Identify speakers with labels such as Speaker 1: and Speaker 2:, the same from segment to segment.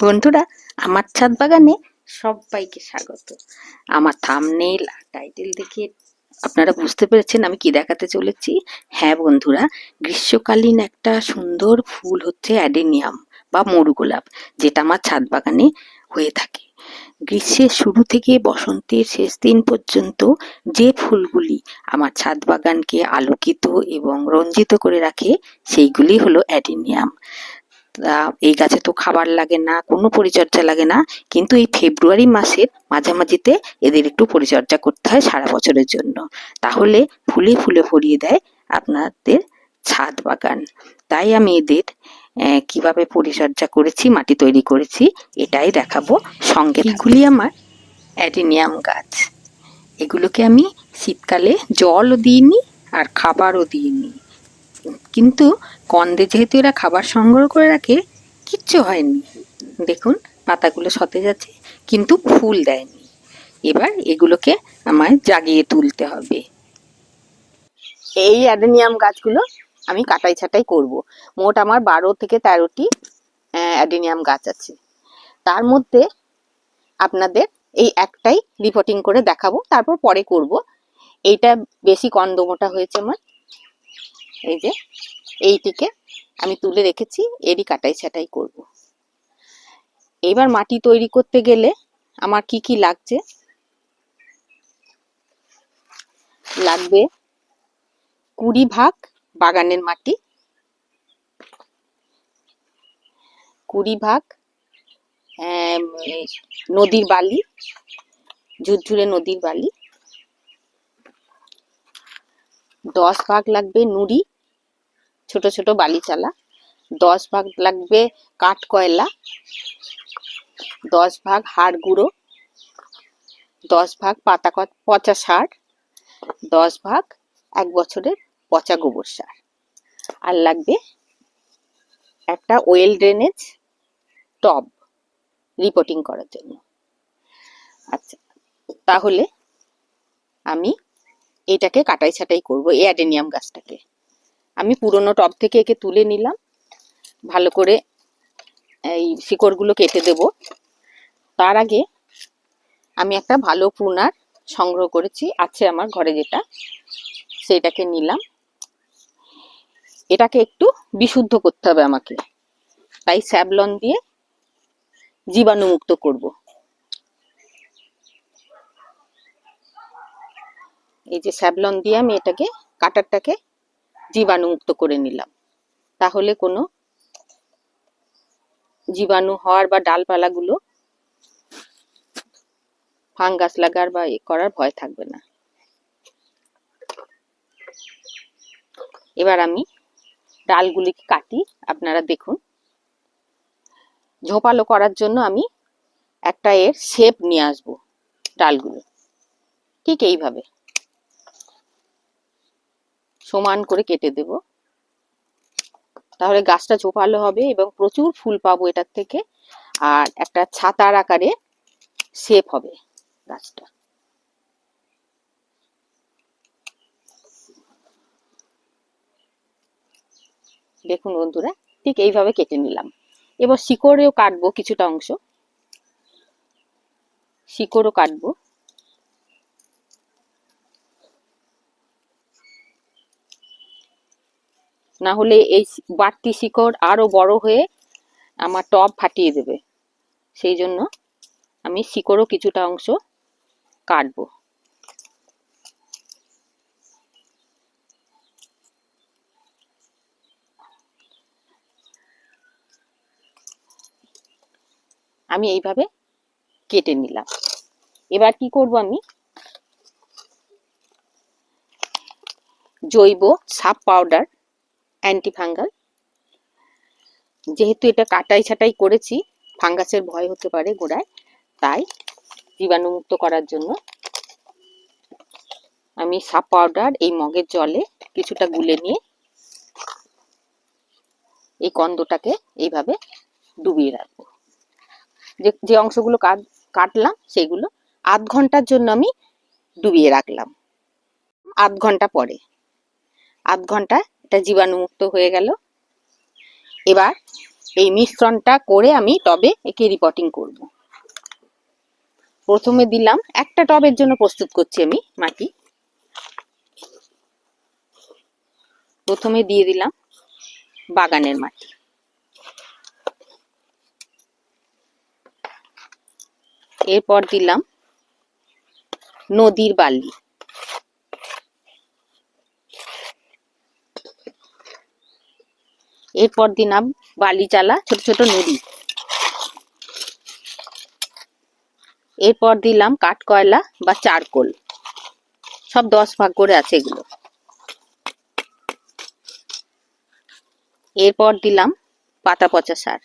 Speaker 1: বন্ধুরা, আমার ছাদ বাগানে সবাইকে স্বাগত। আমার থামনেল টাইটেল দেখে আপনারা বুঝতে পেরেছেন আমি কি দেখাতে চলেছি। হ্যাঁ বন্ধুরা, গ্রীষ্মকালীন একটা সুন্দর ফুল হচ্ছে অ্যাডেনিয়াম বা মরু গোলাপ যেটা আমার ছাদ বাগানে হয়ে থাকে। গ্রীষ্মের শুরু থেকে বসন্তের শেষ দিন পর্যন্ত যে ফুলগুলি আমার ছাদ বাগানকে আলোকিত এবং রঞ্জিত করে রাখে, সেইগুলি হলো অ্যাডেনিয়াম। এই গাছে তো খাবার লাগে না কোনো পরিচর্যা লাগে না। কিন্তু এই ফেব্রুয়ারি মাসের মাঝামাঝিতে এদের একটু পরিচর্যা করতে হয় সারা বছরের জন্য। তাহলে ফুলে ফুলে ভরিয়ে দেয় আপনাদের ছাদ বাগান। তাই আমি এদের কীভাবে পরিচর্যা করেছি মাটি তৈরি করেছি এটাই দেখাবো। সঙ্গে এগুলি আমার অ্যাডিনিয়াম গাছ। এগুলোকে আমি শীতকালে জলও দিইনি আর খাবারও দিইনি। কিন্তু কন্দে যেহেতু এরা খাবার সংগ্রহ করে রাখে, কিচ্ছু হয়নি। দেখুন, পাতাগুলো সতেজ আছে কিন্তু ফুল দেয়নি। এবার এগুলোকে আমায় জাগিয়ে তুলতে হবে। এই অ্যাডেনিয়াম গাছগুলো আমি কাটাই ছাটাই করব। মোট আমার বারো থেকে তেরোটি অ্যাডেনিয়াম গাছ আছে। তার মধ্যে আপনাদের এই একটাই রিপোর্টিং করে দেখাবো, তারপর পরে করব। এইটা বেশি কন্দমোটা হয়েছে আমার। এই যে, এইটিকে আমি তুলে রেখেছি, এরই কাটাই ছাটাই করব। এবার মাটি তৈরি করতে গেলে আমার কি কি লাগছে? লাগবে কুড়ি ভাগ বাগানের মাটি, কুড়ি ভাগ নদীর বালি, ঝুরঝুরে নদীর বালি, দশ ভাগ লাগবে নুড়ি ছোট ছোট বালি চালা দশ ভাগ লাগবে কাঠ কয়লা। দশ ভাগ হাড় গুঁড়ো। দশ ভাগ পাতা পচা সার। দশ ভাগ এক বছরের পচা গোবর সার। আর লাগবে একটা ওয়েল ড্রেনেজ টব রিপোর্টিং করার জন্য। আচ্ছা তাহলে আমি এটাকে কাটাই ছাটাই করব, এই অ্যাডেনিয়াম গাছটাকে। আমি পুরনো টব থেকে একে তুলে নিলাম। ভালো করে এই শিকড়গুলো কেটে দেব। তার আগে আমি একটা ভালো প্রুনার সংগ্রহ করেছি। আছে আমার ঘরে যেটা সেটাকে নিলাম। এটাকে একটু বিশুদ্ধ করতে হবে আমাকে। তাই স্যাবলন দিয়ে জীবাণুমুক্ত করব। এই যে স্যাবলন দিয়ে আমি এটাকে, কাটারটাকে জীবাণুমুক্ত করে নিলাম। তাহলে কোনো জীবাণু হওয়ার বা ডালপালাগুলো ফাঙ্গাস লাগার বা এ করার ভয় থাকবে না। এবার আমি ডালগুলিকে কাটি, আপনারা দেখুন। ঝোপালো করার জন্য আমি একটা এর শেপ নিয়ে আসব ডালগুলো। ঠিক এইভাবে। সমান করে কেটে দেব। তাহলে গাছটা ঝোপালো হবে এবং প্রচুর ফুল পাবো এটার থেকে। আর একটা ছাতার আকারে শেপ হবে গাছটা। দেখুন বন্ধুরা, ঠিক এইভাবে কেটে নিলাম। এবার শিকড়েও কাটবো কিছুটা অংশ। শিকড়ও কাটবো। না হলে এই বাড়তি শিকড় আরও বড় হয়ে আমার টব ফাটিয়ে দেবে। সেই জন্য আমি শিকড়ও কিছুটা অংশ কাটবো। আমি এইভাবে কেটে নিলাম। এবার কি করব আমি? জৈব সাপ পাউডার অ্যান্টিফাঙ্গাল। যেহেতু এটা কাটাই ছাটাই করেছি, ফাঙ্গাসের ভয় হতে পারে গোড়ায়, তাই জীবাণুমুক্ত করার জন্য আমি সাপ পাউডার এই মগের জলে কিছুটা গুলে নিয়ে এই কন্দটাকে এইভাবে ডুবিয়ে রাখব। যে যে অংশগুলো কাট- কাটলাম সেগুলো আধ ঘণ্টার জন্য আমি ডুবিয়ে রাখলাম। আধ ঘণ্টা পরে, আধ ঘণ্টা এটা জীবাণুমুক্ত হয়ে গেল। এবার এই মিশ্রণটা করে আমি টবে একে রিপোর্টিং করব। প্রথমে দিলাম একটা টবের জন্য প্রস্তুত করছি আমি মাটি। প্রথমে দিয়ে দিলাম বাগানের মাটি। এরপর দিলাম নদীর বালি। এরপর দিলাম বালি চালা ছোট ছোট নুড়ি এরপর দিলাম কাঠকয়লা বা চারকোল। সব দশ ভাগ করে আছে এগুলো। এরপর দিলাম পাতা পচা সার।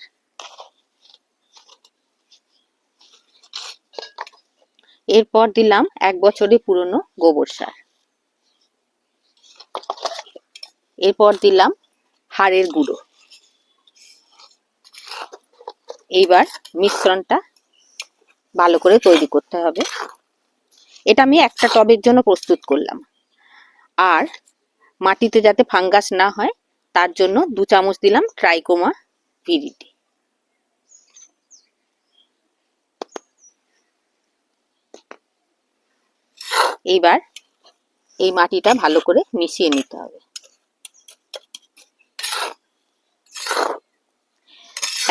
Speaker 1: এরপর দিলাম এক বছরের পুরনো গোবর সার। এরপর দিলাম হাড়ের গুঁড়ো। এইবার মিশ্রণটা ভালো করে তৈরি করতে হবে। এটা আমি একটা টবের জন্য প্রস্তুত করলাম। আর মাটিতে যাতে ফাঙ্গাস না হয়, তার জন্য দু চামচ দিলাম ট্রাইকোমা ভিরিটি এইবার এই মাটিটা ভালো করে মিশিয়ে নিতে হবে।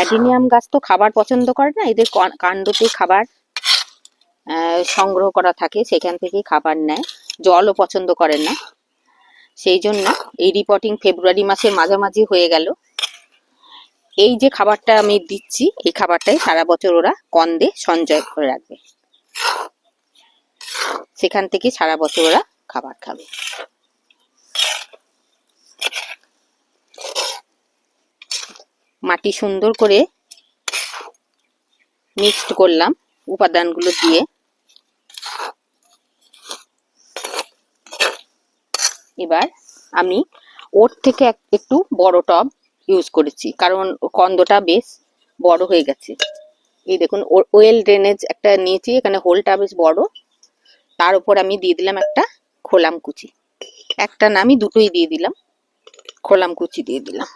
Speaker 1: অ্যাডিনিয়াম গাছ তো খাবার পছন্দ করে না, এদের কাণ্ডতে খাবার সংগ্রহ করা থাকে, সেখান থেকেই খাবার নেয়, জলও পছন্দ করে না। সেই জন্য এই রিপোর্টিং ফেব্রুয়ারি মাসের মাঝামাঝি হয়ে গেল। এই যে খাবারটা আমি দিচ্ছি, এই খাবারটাই সারা বছর ওরা কন্দে সঞ্চয় করে রাখবে। সেখান থেকে সারা বছর ওরা খাবার খাবে। মাটি সুন্দর করে মিক্সড করলাম উপাদানগুলো দিয়ে। এবার আমি ওর থেকে এক- একটু বড় টব ইউজ করেছি, কারণ কন্দটা বেশ বড় হয়ে গেছে। এই দেখুন ওয়েল ড্রেনেজ একটা নিয়েছি, এখানে হোলটা বেশ বড়। তার উপর আমি দিয়ে দিলাম একটা খোলাম কুচি। একটা না আমি দুটোই দিয়ে দিলাম, খোলাম কুচি দিয়ে দিলাম।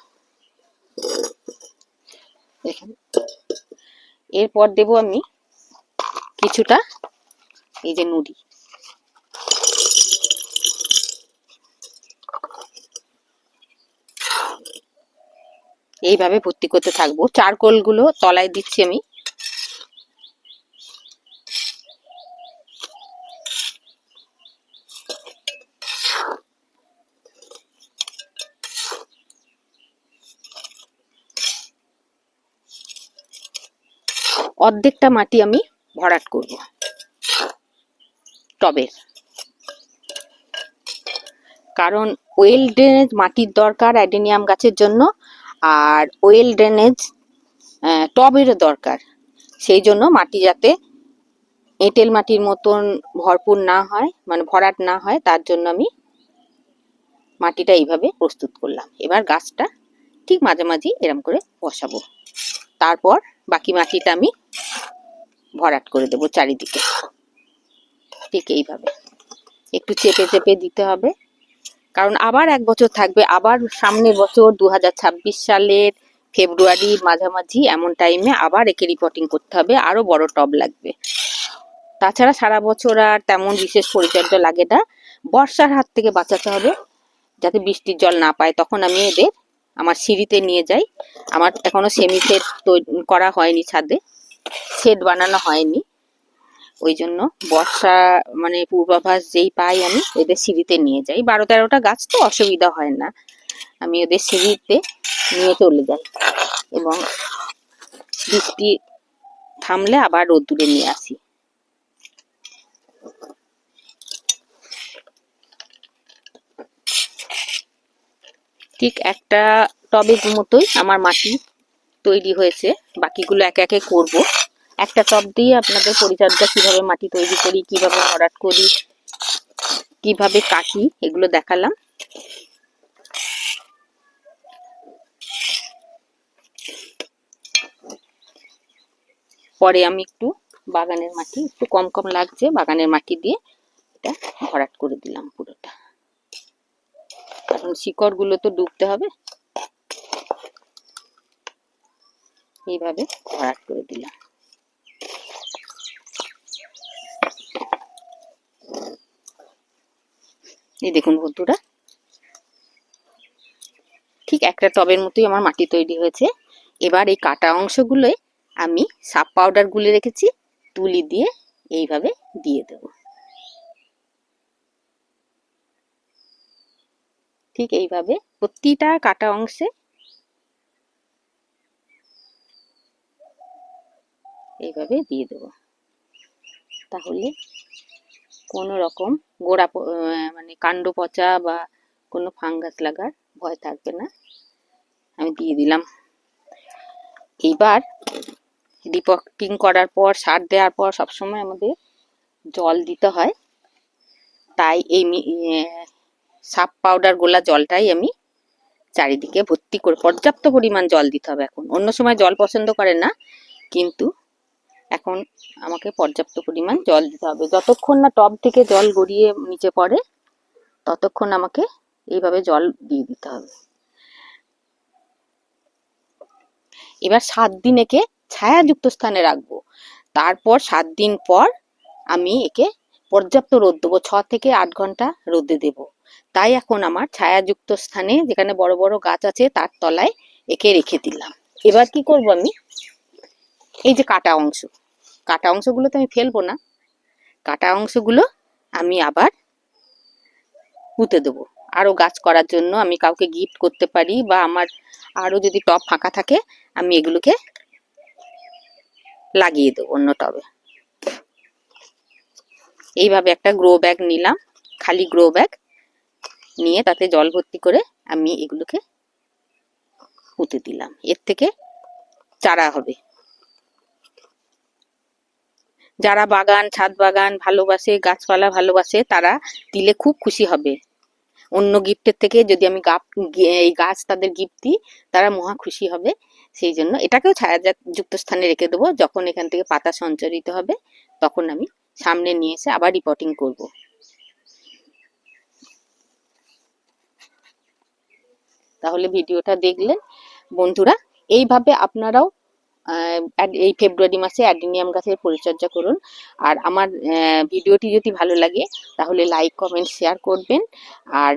Speaker 1: এরপর দেব আমি কিছুটা এই যে নুড়ি। এইভাবে ভর্তি করতে থাকব। চারকোলগুলো তলায় দিচ্ছি আমি। অর্ধেকটা মাটি আমি ভরাট করব। টবের কারণ ওয়েল ড্রেনেজ মাটির দরকার অ্যাডেনিয়াম গাছের জন্য আর ওয়েল ড্রেনেজ টবেরও দরকার। সেই জন্য মাটি যাতে এঁটেল মাটির মতন ভরপুর না হয় মানে ভরাট না হয়, তার জন্য আমি মাটিটা এইভাবে প্রস্তুত করলাম। এবার গাছটা ঠিক মাঝামাঝি এরম করে বসাবো। তারপর বাকি মাটিটা আমি ভরাট করে দেবো চারিদিকে। ঠিক এইভাবে। একটু চেপে চেপে দিতে হবে। কারণ আবার এক বছর থাকবে, আবার সামনের বছর দু হাজার ছাব্বিশ সালের ফেব্রুয়ারি মাঝামাঝি এমন টাইমে আবার একে রিপোর্টিং করতে হবে আরও বড় টব লাগবে। তাছাড়া সারা বছর আর তেমন বিশেষ পরিচর্যা লাগে না। বর্ষার হাত থেকে বাঁচাতে হবে, যাতে বৃষ্টির জল না পায়। তখন আমি এদের আমার সিঁড়িতে নিয়ে যাই। আমার এখনও সেমি সেট করা হয়নি ছাদে। সেট বানানো হয়নি। ওই জন্য বর্ষা মানে পূর্বাভাস যেই পাই আমি, এদের সিঁড়িতে নিয়ে যাই। বারো তেরোটা গাছ তো অসুবিধা হয় না। আমি ওদের সিঁড়িতে নিয়ে চলে যাই এবং বৃষ্টি থামলে আবার রোদ্দুরে নিয়ে আসি। ঠিক একটা টবের মতোই আমার মাটি তৈরি হয়েছে। বাকিগুলো একে একে করব। একটা টব দিয়ে আপনাদের পরিচর্যা, কীভাবে মাটি তৈরি করি, কীভাবে ভরাট করি, কীভাবে কাটি, এগুলো দেখালাম। পরে আমি একটু বাগানের মাটি, একটু কম কম লাগছে, বাগানের মাটি দিয়ে এটা ভরাট করে দিলাম পুরোটা। কারণ শিকড়গুলো তো ডুবতে হবে। এইভাবে ভরাট করে দিলাম। এই দেখুন বন্ধুরা, ঠিক একটা টবের মতোই আমার মাটি তৈরি হয়েছে। এবার এই কাটা অংশগুলোয় আমি সাপ পাউডার গুলে রেখেছি, তুলি দিয়ে এইভাবে দিয়ে দেব। ঠিক এইভাবে প্রতিটা কাটা অংশে এইভাবে দিয়ে দেব। তাহলে কোনো রকম গোড়া মানে কাণ্ড পচা বা কোনো ফাঙ্গাস লাগার ভয় থাকবে না। আমি দিয়ে দিলাম। এইবার ডিপকিং করার পর, সার দেওয়ার পর সবসময় আমাদের জল দিতে হয়। তাই এই সাপ পাউডার গোলা জলটাই আমি চারিদিকে ভর্তি করে, পর্যাপ্ত পরিমাণ জল দিতে হবে এখন। অন্য সময় জল পছন্দ করে না, কিন্তু এখন আমাকে পর্যাপ্ত পরিমাণ জল দিতে হবে। যতক্ষণ না টব থেকে জল গড়িয়ে নিচে পড়ে, ততক্ষণ আমাকে এইভাবে জল দিয়ে দিতে হবে। এবার সাত দিন একে ছায়াযুক্ত স্থানে রাখব। তারপর সাত দিন পর আমি একে পর্যাপ্ত রোদ দেবো। ছ থেকে আট ঘণ্টা রোদে দেব। তাই এখন আমার ছায়াযুক্ত স্থানে যেখানে বড় বড় গাছ আছে তার তলায় একে রেখে দিলাম। এবার কি করব আমি? এই যে কাটা অংশ। কাটা অংশগুলো তো আমি ফেলব না। কাটা অংশগুলো আমি আবার পুঁতে দেবো। আরও গাছ করার জন্য আমি কাউকে গিফট করতে পারি বা আমার আরও যদি টব ফাঁকা থাকে, আমি এগুলোকে লাগিয়ে দেবো অন্য টবে। এইভাবে একটা গ্রো ব্যাগ নিলাম, খালি গ্রো ব্যাগ নিয়ে তাতে জল ভর্তি করে আমি এগুলোকে পুঁতে দিলাম। এর থেকে চারা হবে। যারা বাগান, ছাদ বাগান ভালোবাসে, গাছপালা ভালোবাসে, তারা দিলে খুব খুশি হবে। অন্য গিফটের থেকে যদি আমি গাপ এই গাছ তাদের গিফট দিই, তারা মহা খুশি হবে। সেই জন্য এটাকেও ছায়াযুক্ত স্থানে রেখে দেবো। যখন এখান থেকে পাতা সঞ্চারিত হবে, তখন আমি সামনে নিয়ে এসে আবার রিপোর্টিং করব। তাহলে ভিডিওটা দেখলেন। বন্ধুরা, এইভাবে আপনারাও এই ফেব্রুয়ারি মাসে অ্যাডিনিয়াম গাছের পরিচর্যা করুন। আর আমার ভিডিওটি যদি ভালো লাগে, তাহলে লাইক কমেন্ট শেয়ার করবেন। আর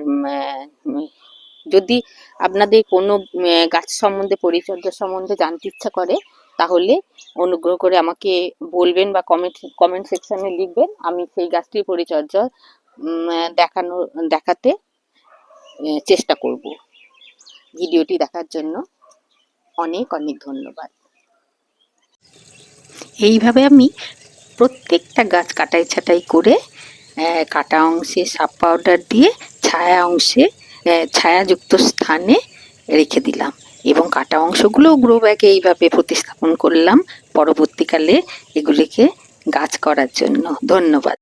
Speaker 1: যদি আপনাদের কোনো গাছ সম্বন্ধে, পরিচর্যা সম্বন্ধে জানতে ইচ্ছা করে, তাহলে অনুগ্রহ করে আমাকে বলবেন বা কমেন্ট কমেন্ট সেকশানে লিখবেন। আমি সেই গাছটির পরিচর্যা দেখানো, দেখাতে চেষ্টা করব। ভিডিওটি দেখার জন্য অনেক অনেক ধন্যবাদ। এইভাবে আমি প্রত্যেকটা গাছ কাটাই ছাটাই করে কাটা অংশে সাপ পাউডার দিয়ে ছায়া অংশে ছায়াযুক্ত স্থানে রেখে দিলাম এবং কাটা অংশগুলো গ্রো ব্যাগে এইভাবে প্রতিস্থাপন করলাম পরবর্তীকালে এগুলিকে গাছ করার জন্য। ধন্যবাদ।